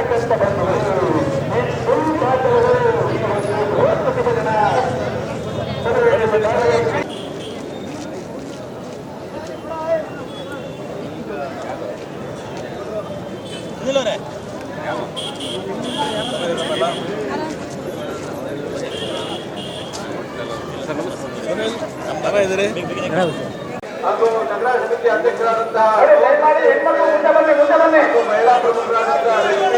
ಕಾರ್ಯಕರ್ತ ಬಂಧುಗಳು ಹಾಗೂ ನಗರ ಸಮಿತಿ ಅಧ್ಯಕ್ಷರಾದಂತಹ ಮಹಿಳಾ ಪ್ರಮುಖರಾದಂತಹ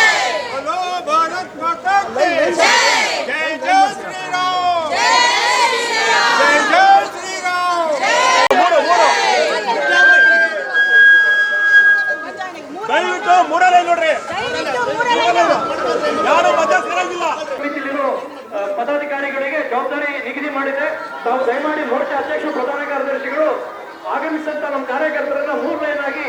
ಮಾಡಿದೆ. ತಾವು ದಯಮಾಡಿ ಮೋರ್ಚಾ ಅಧ್ಯಕ್ಷ, ಪ್ರಧಾನ ಕಾರ್ಯದರ್ಶಿಗಳು ಆಗಮಿಸಿದಂತ ನಮ್ಮ ಕಾರ್ಯಕರ್ತರನ್ನ ಮೂರ್ ಲೈನ್ ಆಗಿ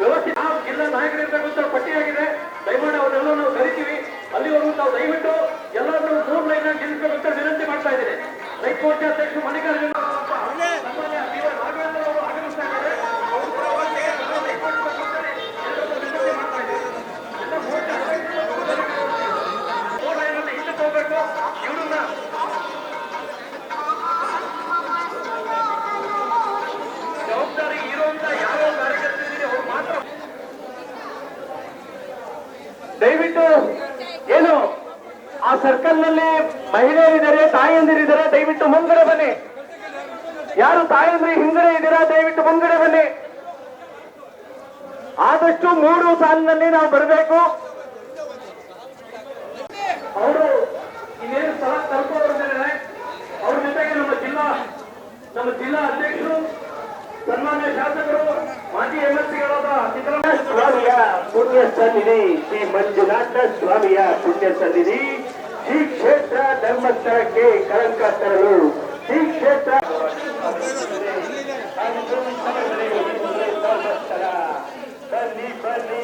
ವ್ಯವಸ್ಥೆ ಯಾವ ಜಿಲ್ಲಾ ನಾಯಕರಿರ್ತಕ್ಕಂಥ ಪಟ್ಟಿಯಾಗಿದೆ ದಯಮಾಡಿ ಅವರೆಲ್ಲ ನಾವು ಕರಿತೀವಿ ಅಲ್ಲಿವರೆಗೂ ತಾವು ದಯವಿಟ್ಟು ಎಲ್ಲರನ್ನು ಮೂರ್ ಲೈನ್ ಆಗಿ ನಿಲ್ಲಿಸಬೇಕಂತ ವಿನಂತಿ ಮಾಡ್ತಾ ಇದ್ದೀನಿ. ರೈತ ಮೋರ್ಚಾ ಅಧ್ಯಕ್ಷ, ಮಲ್ಲಿಕಾರ್ಜುನ ಡಿ ದಯವಿಟ್ಟು ಏನು, ಆ ಸರ್ಕಲ್ನಲ್ಲಿ ಮಹಿಳೆಯರಿದ್ದಾರೆ ತಾಯಂದಿರಿದ್ದಾರೆ ದಯವಿಟ್ಟು ಮುಂಗಡೆ ಬನ್ನಿ. ಯಾರು ತಾಯಂದ್ರಿ ಹಿಂಗಡೆ ಇದ್ದೀರಾ, ದಯವಿಟ್ಟು ಮುಂಗಡೆ ಬನ್ನಿ. ಆದಷ್ಟು ಮೂರು ಸಾಲಿನಲ್ಲಿ ನಾವು ಬರಬೇಕು. ಅವರು ಇನ್ನೇನು ಸ್ಥಳ ತಲುಪೋರಿದ್ದಾರೆ ಅವ್ರ ಜೊತೆಗೆ ನಮ್ಮ ಜಿಲ್ಲಾ ನಮ್ಮ ಜಿಲ್ಲಾ ಅಧ್ಯಕ್ಷರು, ಸನ್ಮಾನ್ಯ ಶಾಸಕರು, ಮಾಜಿ ಎಂಎಲ್ಸಿಗಳಾದ ಸಿದ್ದರಾಮಯ್ಯ ಸ್ವಾಮಿಯ ಪುಣ್ಯ ಸನ್ನಿಧಿ ಶ್ರೀ ಮಂಜುನಾಥ ಸ್ವಾಮಿಯ ಪುಣ್ಯ ಸನ್ನಿಧಿ ಈ ಕ್ಷೇತ್ರ ಧರ್ಮಸ್ಥಳಕ್ಕೆ ಕಳಂಕ ತರಲು ಈ ಕ್ಷೇತ್ರ ಧರ್ಮಸ್ಥಳ. ಬನ್ನಿ ಬನ್ನಿ,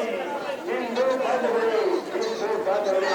ಹಿಂದೂ ಬಾಂಧವರು ಹಿಂದೂ ಬಾಂಧವರು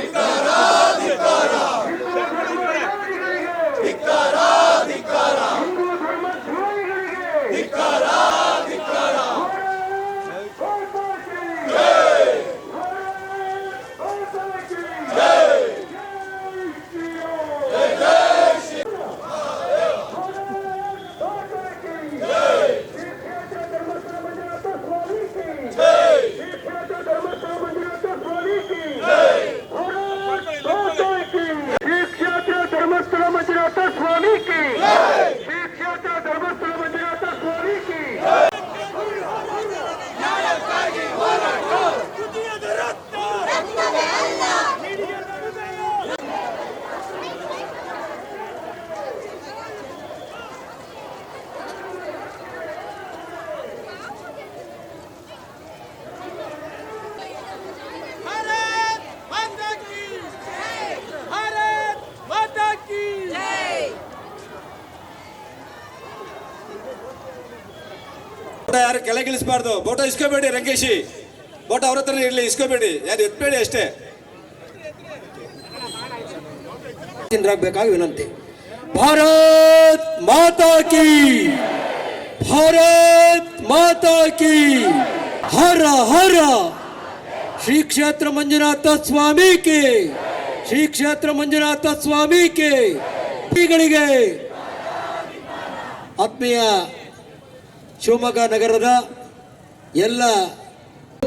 行くぞ ಯಾರು ಕೆಳಗಿಳಿಸಬಾರ್ದು? ಬೋಟ ಇಸ್ಕೋಬೇಡಿ ರಂಗೇಶಿ. ಬೋಟ ಅವ್ರ ಹತ್ರ ಇರಲಿ ಇಸ್ಕೋಬೇಡಿ. ಯಾರು ಎತ್ಬೇಡಿ ಅಷ್ಟೇ. ಬೇಕಾಗಿ ವಿನಂತಿ. ಭಾರತ್ ಮಾತಾ ಕಿ! ಭಾರತ್ ಮಾತಾ ಕಿ! ಹರ ಹರ! ಶ್ರೀ ಕ್ಷೇತ್ರ ಮಂಜುನಾಥ ಸ್ವಾಮಿ ಕೆ! ಶ್ರೀ ಕ್ಷೇತ್ರ ಮಂಜುನಾಥ ಸ್ವಾಮಿ ಕೆ! ಶ್ರೀಗಳಿಗೆ ಆತ್ಮೀಯ ಶಿವಮೊಗ್ಗ ನಗರದ ಎಲ್ಲ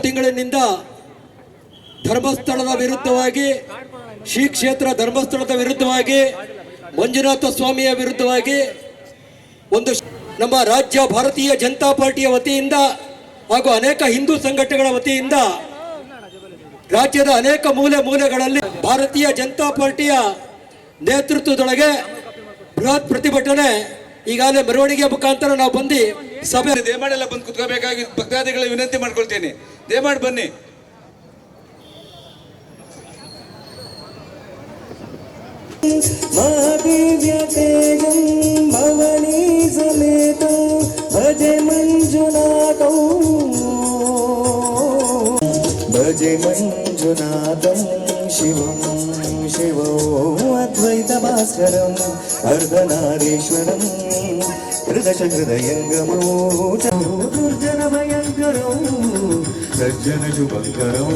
ತಿಂಗಳಿನಿಂದ ಧರ್ಮಸ್ಥಳದ ವಿರುದ್ಧವಾಗಿ, ಶ್ರೀ ಕ್ಷೇತ್ರ ಧರ್ಮಸ್ಥಳದ ವಿರುದ್ಧವಾಗಿ, ಮಂಜುನಾಥ ಸ್ವಾಮಿಯ ವಿರುದ್ಧವಾಗಿ ಒಂದು ನಮ್ಮ ರಾಜ್ಯ ಭಾರತೀಯ ಜನತಾ ಪಾರ್ಟಿಯ ವತಿಯಿಂದ ಹಾಗೂ ಅನೇಕ ಹಿಂದೂ ಸಂಘಟನೆಗಳ ವತಿಯಿಂದ ರಾಜ್ಯದ ಅನೇಕ ಮೂಲೆ ಮೂಲೆಗಳಲ್ಲಿ ಭಾರತೀಯ ಜನತಾ ಪಾರ್ಟಿಯ ನೇತೃತ್ವದೊಳಗೆ ಬೃಹತ್ ಪ್ರತಿಭಟನೆ ಈಗಾಗಲೇ ಮೆರವಣಿಗೆ ಮುಖಾಂತರ ನಾವು ಬಂದು ಸಭೆ ದಯಮಾಡೆಲ್ಲ ಬಂದು ಕುತ್ಕೋಬೇಕಾಗಿ ಭಕ್ತಾದಿಗಳ ವಿನಂತಿ ಮಾಡ್ಕೊಳ್ತೀನಿ ದಯಮಾಡಿ ಬನ್ನಿ महादेव्यतेजं भवनी समेतं भजे मञ्जुनाथौ भजे मञ्जुनाथं शिवं शिवो अद्वैतभास्करम् హృదయంగమో దుర్జన భయంకరం సజ్జన శుభంకరం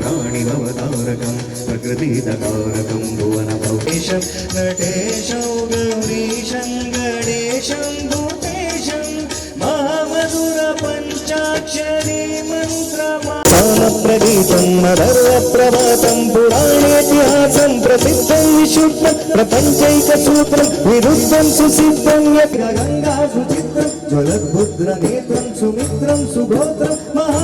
ప్రాణిభవతారకం ప్రకృతిదకారకం భువన భవేశం నటేశం గౌరీశం గణేశం భూతేశం మహామధుర పంచాక్షరీ మంత్రమా ప్రగీతం మధుర ప్రభాతం పురాణేతిహాసం ప్రసిద్ధ విశుద్ధ ప్రపంచైక సూత్రం విరుద్ధం సుసిద్ధం గంగా సుచిత్రం జ్వలద్భుద్ర నేత్రం సుమిత్రం సుగోత్రం మహా